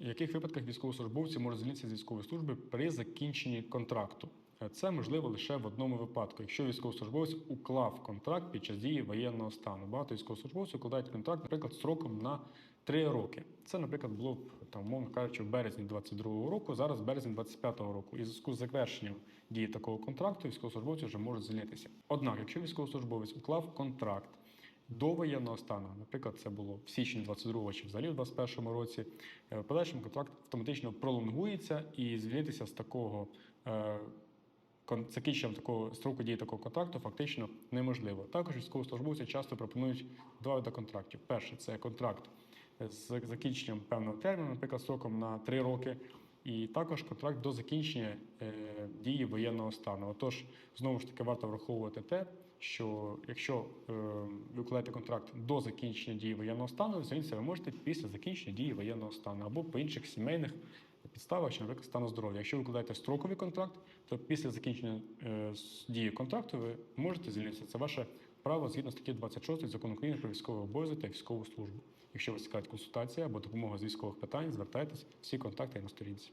В яких випадках військовослужбовці можуть звільнитися з військової служби при закінченні контракту? Це можливо лише в одному випадку, якщо військовослужбовець уклав контракт під час дії воєнного стану. Багато військовослужбовців укладають контракт, наприклад, строком на 3 роки. Це, наприклад, було б там, умовно кажучи, в березні 22-го року, зараз березень 25-го року. І в зв'язку з завершенням дії такого контракту військовослужбовці вже можуть звільнитися. Однак, якщо військовослужбовець уклав контракт до воєнного стану, наприклад, це було в січні 22 чи взагалі в 21 році. е, В подальшому контракт автоматично пролонгується і звільнитися з такого е, закінченням такого строку дії такого контракту фактично неможливо. Також військовослужбовці часто пропонують два види контрактів. Перше це контракт з закінченням певного терміну, наприклад, строком на 3 роки. І також контракт до закінчення е, дії воєнного стану. Отож, знову ж таки, варто враховувати те, що якщо е, ви укладаєте контракт до закінчення дії воєнного стану, звільнитися ви можете після закінчення дії воєнного стану або по інших сімейних підставах, чи, наприклад, стану здоров'я. Якщо ви укладаєте строковий контракт, то після закінчення е, дії контракту ви можете звільнитися. Це ваше право згідно статті 26 закону України про військовий обов'язок та військову службу. Якщо вас цікавить консультація або допомога з військових питань, звертайтесь. Всі контакти на сторінці.